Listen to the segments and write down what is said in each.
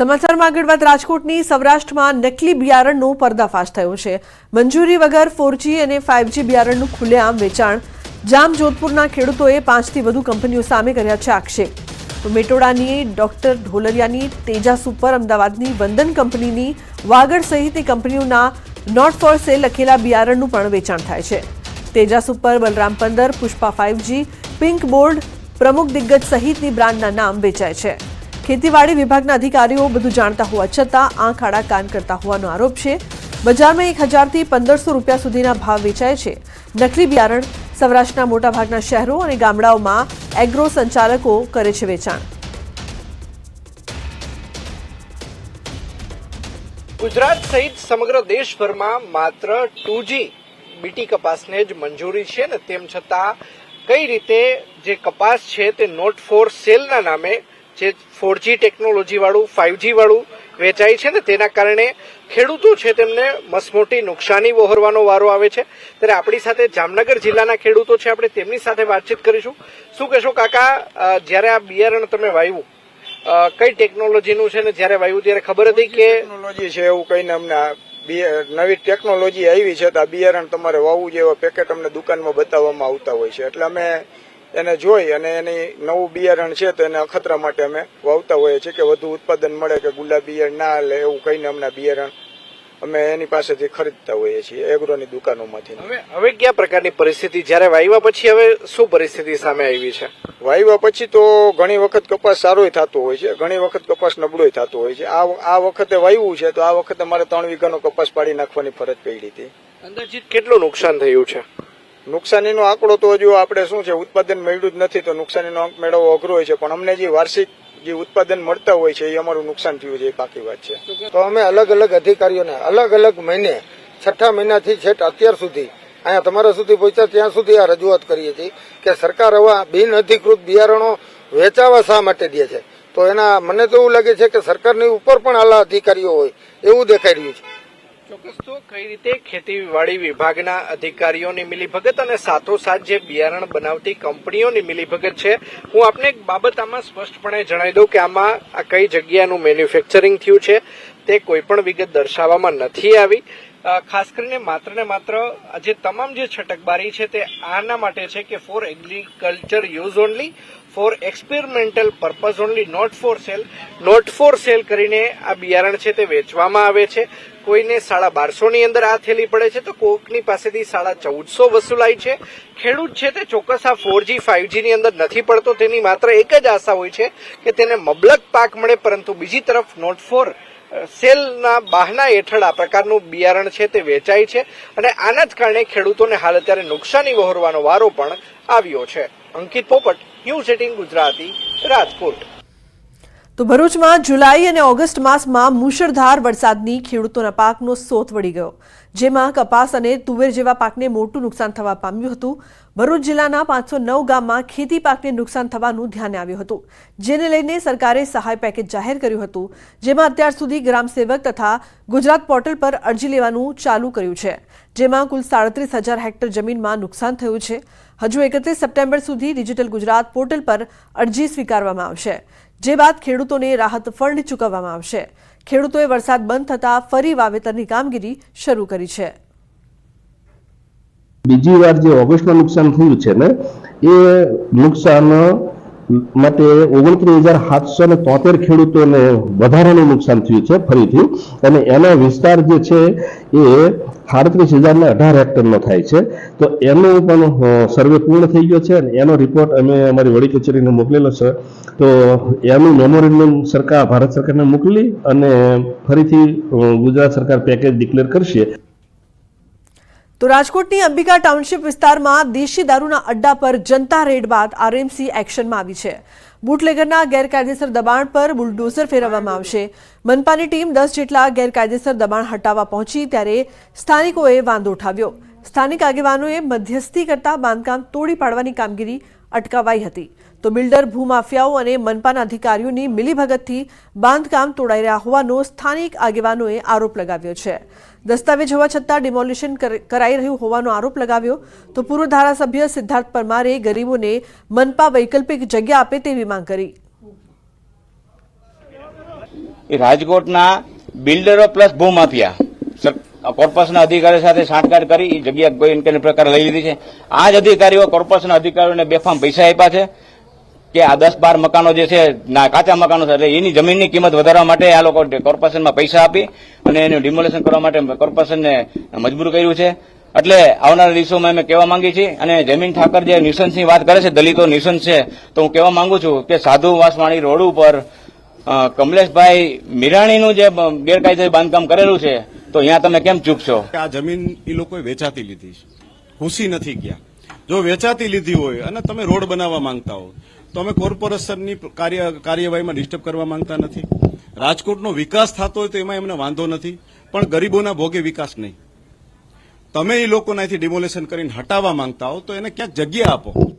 સમાચારમાં આગળ વાત રાજકોટની. સૌરાષ્ટ્રમાં નકલી બિયારણનો પર્દાફાશ થયો છે. મંજૂરી વગર ફોરજી અને ફાઇવજી બિયારણનું ખુલ્લેઆમ વેચાણ. જામ જોધપુરના ખેડૂતોએ પાંચથી વધુ કંપનીઓ સામે કર્યા છે આક્ષેપ. મેટોડાની ડોક્ટર ઢોલરિયાની તેજા સુપર અમદાવાદની વંદન કંપનીની વાગડ સહિતની કંપનીઓના નોટ ફોર સેલ લખેલા બિયારણનું પણ વેચાણ થાય છે. તેજા સુપર બલરામ પંદર, પુષ્પા ફાઇવજી પિંક બોર્ડ પ્રમુખ દિગ્ગજ સહિતની બ્રાન્ડના નામ વેચાય છે. ખેતીવાડી વિભાગના અધિકારીઓ બધું જાણતા હોવા છતાં આંખ આડા કાન કરતા હોવાનો આરોપ છે. બજારમાં એક હજારથી પંદરસો રૂપિયા સુધીના ભાવ વેચાય છે. નકલી બિયારણ સૌરાષ્ટ્રના મોટાભાગના શહેરો અને ગામડાઓમાં એગ્રો સંચાલકો કરે છે વેચાણ. ગુજરાત સહિત સમગ્ર દેશભરમાં માત્ર ટુજી બીટી કપાસને જ મંજૂરી છે ને તેમ છતાં કઈ રીતે જે કપાસ છે તે નોટ ફોર સેલના નામે જે ફોરજી ટેકનોલોજીવાળું ફાઇવજીવાળું વેચાય છે ને તેના કારણે ખેડૂતો છે તેમને મસમોટી નુકસાની વહોરવાનો વારો આવે છે. ત્યારે આપણી સાથે જામનગર જિલ્લાના ખેડૂતો છે આપણે તેમની સાથે વાતચીત કરીશું. શું કહેશો કાકા જ્યારે આ બિયારણ તમે વાવ્યું કઈ ટેકનોલોજીનું છે ને જ્યારે વાવ્યું ત્યારે ખબર હતી કે ટેકનોલોજી છે એવું કહીને અમને નવી ટેકનોલોજી આવી છે તો આ બિયારણ તમારે વાવવું જેવા પેકેટ અમને દુકાનમાં બતાવવામાં આવતા હોય છે. એટલે અમે એને જોઈ અને એની નવું બિયારણ છે તો એને અખતરા માટે અમે વાવતા હોઈએ છીએ કે વધુ ઉત્પાદન મળે કે ગુલાબ બિયારણ ના લે એવું કહીને અમને બિયારણ અમે એની પાસેથી ખરીદતા હોઈએ છીએ એગ્રોની દુકાનોમાંથી. હવે હવે કયા પ્રકારની પરિસ્થિતિ? જ્યારે વાવ્યા પછી હવે શું પરિસ્થિતિ સામે આવી છે? વાવ્યા પછી તો ઘણી વખત કપાસ સારોય થતો હોય છે ઘણી વખત કપાસ નબળોય થતો હોય છે. આ આ વખતે વાવ્યું છે તો આ વખતે મારે ત્રણ વીઘાનો કપાસ પાડી નાખવાની ફરજ પડી હતી. અંદાજિત કેટલું નુકસાન થયું છે? નુકસાનીનો આંકડો તો હજુ આપણે શું છે, ઉત્પાદન મળ્યું જ નથી તો નુકસાનીનો આંક મેળવવો અઘરો હોય છે. પણ અમને જે વાર્ષિક જે ઉત્પાદન મળતા હોય છે, એ અમારું નુકસાન થયું છે, એ પાકી વાત છે. તો અમે અલગ અલગ અધિકારીઓને અલગ અલગ મહિને, છઠ્ઠા મહિનાથી છેટ અત્યાર સુધી, અહીંયા તમારા સુધી પહોંચ્યા, ત્યાં સુધી આ રજૂઆત કરીએ છીએ કે સરકાર હવે બિન અધિકૃત બિયારણો વેચાવા શા માટે દે છે? તો એના, મને તો એવું લાગે છે કે સરકારની ઉપર પણ આલા અધિકારીઓ હોય, એવું દેખાઈ રહ્યું છે. ચોક્કસ તો કઈ રીતે ખેતીવાડી વિભાગના અધિકારીઓની મિલીભગત અને સાથોસાથ જે બિયારણ બનાવતી કંપનીઓની મિલીભગત છે, હું આપને એક બાબત આમાં સ્પષ્ટપણે જણાવી દઉં કે આમાં આ કઈ જગ્યાનું મેન્યુફેક્ચરિંગ થયું છે, તે કોઈ પણ વિગત દર્શાવવામાં નથી આવી. ખાસ કરીને માત્ર ને માત્ર જે તમામ જે છટકબારી છે તે આના માટે છે કે for agriculture use only for experimental purpose only, not for sale. Not for sale કરીને આ બિયારણ છે તે વેચવામાં આવે છે. કોઈને સાડા બારસો ની અંદર આ થેલી પડે છે તો કોકની પાસેથી સાડા ચૌદસો વસૂલાય છે. ખેડૂત છે તે ચોક્કસ આ ફોરજી ફાઈવજી ની અંદર નથી પડતો. તેની માત્ર એક જ આશા હોય છે કે તેને મબલક પાક મળે, પરંતુ બીજી તરફ નોટ ફોર સેલના બહાના હેઠળ આ પ્રકારનું બિયારણ છે તે વેચાય છે. અને આના જ કારણે ખેડૂતોને હાલ અત્યારે નુકસાની વહોરવાનો વારો પણ આવ્યો છે. અંકિત પોપટ ન્યૂઝ એટીન ગુજરાતી રાજકોટ. તો ભરૂચમાં જુલાઈ અને ઓગસ્ટ માસમાં મુશળધાર વરસાદની ખેડૂતોના પાકનો સોથ વળી ગયો, જેમાં કપાસ અને તુવેર જેવા પાકને મોટું નુકસાન થવા પામ્યું હતું. ભરૂચ જિલ્લાના પાંચસો નવ ગામમાં ખેતી પાકને નુકસાન થવાનું ધ્યાને આવ્યું હતું, જેને લઈને સરકારે સહાય પેકેજ જાહેર કર્યું હતું, જેમાં અત્યાર સુધી ગ્રામસેવક તથા ગુજરાત પોર્ટલ પર અરજી લેવાનું ચાલુ કર્યું છે, જેમાં કુલ સાડત્રીસ હજાર હેક્ટર જમીનમાં નુકસાન થયું છે. હજુ એકત્રીસ સપ્ટેમ્બર સુધી ડિજિટલ ગુજરાત પોર્ટલ પર અરજી સ્વીકારવામાં આવશે. જે બાદ ખેડૂતોને રાહત ફંડ ચૂકવવામાં આવશે. ખેડૂતોએ વરસાદ બંધ થતાં ફરી વાવેતરની કામગીરી શરૂ કરી છે. બીજી વાર જે ઓગસ્ટમાં નુકસાન થયું છે ને, એ નુકસાન માટે ઓગણત્રીસ હજાર સાતસો ને તોતેર ખેડૂતોને વધારાનું નુકસાન થયું છે ફરીથી. અને એનો વિસ્તાર જે છે એ સાડત્રીસ હજાર ને અઢાર હેક્ટરનો થાય છે. તો એનો પણ સર્વે પૂર્ણ થઈ ગયો છે અને એનો રિપોર્ટ અમે અમારી વડી કચેરીને મોકલેલો છે. તો એનું મેમોરેન્ડમ સરકાર, ભારત સરકારને મોકલી અને ફરીથી ગુજરાત સરકાર પેકેજ ડિક્લેર કરશે. તો રાજકોટની અંબિકા ટાઉનશીપ વિસ્તારમાં દેશી દારૂના અડ્ડા પર જનતા રેડ બાદ આરએમસી એક્શનમાં આવી છે. બુટલેગરના ગેરકાયદેસર દબાણ પર બુલડોઝર ફેરવવામાં આવશે. મનપાની ટીમ દસ જેટલા ગેરકાયદેસર દબાણ હટાવવા પહોંચી ત્યારે સ્થાનિકોએ વાંધો ઉઠાવ્યો. સ્થાનિક આગેવાનોએ મધ્યસ્થી કરતા બાંધકામ તોડી પાડવાની કામગીરી અટકાવાઈ હતી. તો બિલ્ડર ભૂમાફિયાઓ અને મનપાના અધિકારીઓની મિલીભગતથી બાંધકામ તોડાઈ રહ્યા હોવાનો સ્થાનિક આગેવાનોએ આરોપ લગાવ્યો છે. દસ્તાવેજ હોવા છતાં ડિમોલિશન કરાઈ રહ્યું હોવાનો આરોપ લગાવ્યો. તો પૂર્વ ધારાસભ્ય સિદ્ધાર્થ પરમારે ગરીબોને મનપા વૈકલ્પિક જગ્યા આપે તેવી માંગ કરી. રાજકોટના બિલ્ડરો પ્લસ ભૂમાફિયા. કોર્પોરેશનના અધિકારી સાથે સાંઠગાંઠ કરી એ જગ્યા કોઈ ને પ્રકાર લઈ લીધી છે. આ જ અધિકારીઓ કોર્પોરેશનના અધિકારીઓને બેફામ પૈસા આપ્યા છે કે આ દસ બાર મકાનો જે છે, ના, કાચા મકાનો છે, એટલે એની જમીનની કિંમત વધારવા માટે આ લોકો કોર્પોરેશનમાં પૈસા આપી અને એનું ડિમોલેશન કરવા માટે કોર્પોરેશનને મજબૂર કર્યું છે. એટલે આવનારા દિવસોમાં અમે કહેવા માંગીએ છીએ, અને જમીન ઠાકર જે નિશંસની વાત કરે છે, દલિતો નિશંસ છે, તો હું કહેવા માંગુ છું કે સાધુ વાસવાણી રોડ ઉપર કમલેશભાઈ મીરાણીનું જે ગેરકાયદે બાંધકામ કરેલું છે તો અહીંયા તમે કેમ ચૂપ છો? આ જમીન એ લોકોએ વેચાતી લીધી છે. ઘૂસી નથી ગયા. જો વેચાતી લીધી હોય અને તમે રોડ બનાવવા માંગતા હો, તો અમે કોર્પોરેશનની કાર્ય, કાર્યવાહીમાં ડિસ્ટર્બ કરવા માંગતા નથી. રાજકોટનો વિકાસ થતો હોય તો એમાં એમને વાંધો નથી, પણ ગરીબોના ભોગે વિકાસ નહીં. તમે એ લોકોના અહીંથી ડિમોલેશન કરીને હટાવવા માંગતા હો, તો એને ક્યાંક જગ્યા આપો.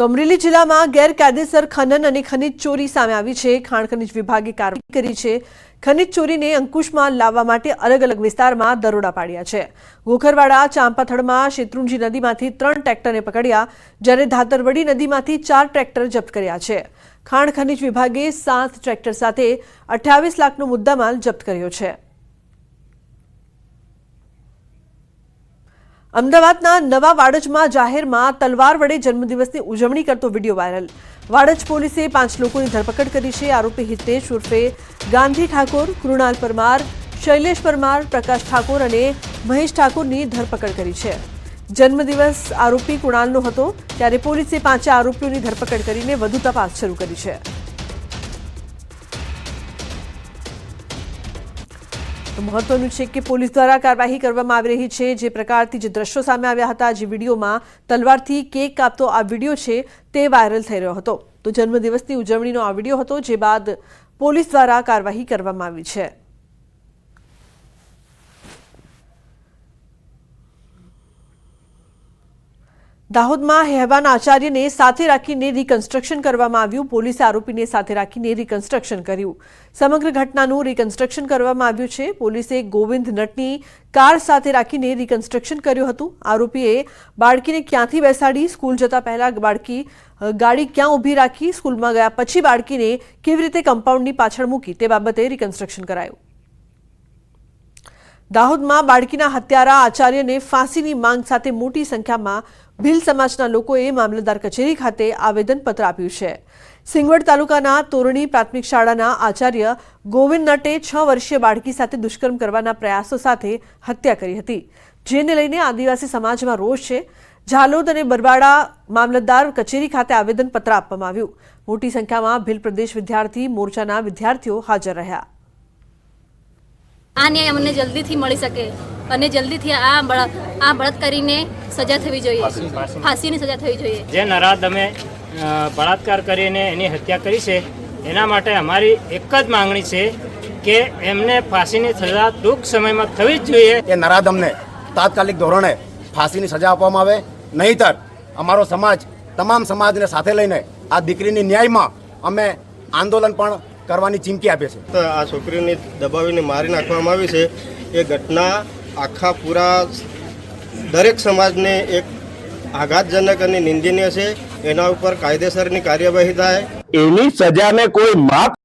તો અમરેલી જિલ્લામાં ગેરકાયદેસર ખનન અને ખનિજ ચોરી સામે આવી છે. ખાણ ખનિજ વિભાગે કાર્યવાહી કરી છે. ખનિજ ચોરીને અંકુશમાં લાવવા માટે અલગ અલગ વિસ્તારમાં દરોડા પાડ્યા છે. ગોખરવાડા, ચાંપાથડમાં શેત્રુંજી નદીમાંથી ત્રણ ટ્રેક્ટરને પકડ્યા, જ્યારે ધાતરવડી નદીમાંથી ચાર ટ્રેક્ટર જપ્ત કર્યા છે. ખાણ ખનિજ વિભાગે સાત ટ્રેક્ટર સાથે અઠ્યાવીસ લાખનો મુદ્દામાલ જપ્ત કર્યો છે. અમદાવાદના નવા વાડજમાં જાહેરમાં તલવાર વડે જન્મદિવસની ઉજવણી કરતો વીડિયો વાયરલ. વાડજ પોલીસે પાંચ લોકોની ધરપકડ કરી છે. આરોપી હિતેશ ઉર્ફે ગાંધી ઠાકોર, કૃણાલ પરમાર, શૈલેષ પરમાર, પ્રકાશ ઠાકોર અને મહેશ ઠાકોરની ધરપકડ કરી છે. જન્મદિવસ આરોપી કૃણાલનો હતો, ત્યારે પોલીસે પાંચે આરોપીઓની ધરપકડ કરીને વધુ તપાસ શરૂ કરી છે. તો મહત્વનું છે કે પોલીસ દ્વારા કાર્યવાહી કરવામાં આવી રહી છે. જે પ્રકારથી જે દ્રશ્યો સામે આવ્યા હતા, જે વિડીયોમાં તલવારથી કેક કાપતો આ વીડિયો છે તે વાયરલ થઈ રહ્યો હતો. તો જન્મદિવસની ઉજવણીનો આ વીડિયો હતો, જે બાદ પોલીસ દ્વારા કાર્યવાહી કરવામાં આવી છે. દાહોદમાં હેવાન આચાર્યને સાથે રાખીને રિકન્સ્ટ્રક્શન કરવામાં આવ્યું. પોલીસે આરોપીને સાથે રાખીને રિકન્સ્ટ્રક્શન કર્યું. સમગ્ર ઘટનાનું રિકન્સ્ટ્રક્શન કરવામાં આવ્યું છે. પોલીસે ગોવિંદ નટની કાર સાથે રાખીને રિકન્સ્ટ્રક્શન કર્યું હતું. આરોપીએ બાળકીને ક્યાંથી બેસાડી? સ્કૂલ જતા પહેલા બાળકી ગાડી ક્યાં ઊભી રાખી? સ્કૂલમાં ગયા પછી બાળકીને કેવી રીતે કમ્પાઉન્ડની પાછળ મૂકી? તે બાબતે રિકન્સ્ટ્રક્શન કરાયું. દાહોદમાં બાળકીના હત્યારા આચાર્યને ફાંસીની માંગ સાથે મોટી સંખ્યામાં ભીલ સમાજના લોકોએ મામલતદાર કચેરી ખાતે આવેદનપત્ર આપ્યું છે. સિંગવડ તાલુકાના તોરણી પ્રાથમિક શાળાના આચાર્ય ગોવિંદ નટે છ વર્ષીય બાળકી સાથે દુષ્કર્મ કરવાના પ્રયાસો સાથે હત્યા કરી હતી, જેને લઈને આદિવાસી સમાજમાં રોષ છે. ઝાલોદ અને બરવાડા મામલતદાર કચેરી ખાતે આવેદનપત્ર આપવામાં આવ્યું. મોટી સંખ્યામાં ભીલ પ્રદેશ વિદ્યાર્થી મોરચાના વિદ્યાર્થીઓ હાજર રહ્યા. આ ન્યાય અમને જલ્દીથી મળી શકે. અને જલ્દીથી આ બળ આ બળાત્કારીને સજા થવી જોઈએ. ફાંસીની સજા થવી જોઈએ. જે નરાધમે બળાત્કાર કરીને એની હત્યા કરી છે એના માટે અમારી એક જ માંગણી છે કે એમને ફાંસીની સજા ટૂંક સમયમાં થવી જ જોઈએ. એ નરાધમને તાત્કાલિક ધોરણે ફાંસીની સજા આપવામાં આવે. નહીતર અમારો સમાજ તમામ સમાજને સાથે લઈને આ દીકરીની ન્યાયમાં અમે આંદોલન પણ કરવાની ચીમકી આપીએ છીએ. તો આ છોકરીને દબાવીને મારી નાખવામાં આવી છે. એ ઘટના આખા પૂરા દરેક સમાજને એક આઘાતજનક અને નિંદનીય છે. એના ઉપર કાયદેસરની કાર્યવાહી થાય. એની સજાને કોઈ માફ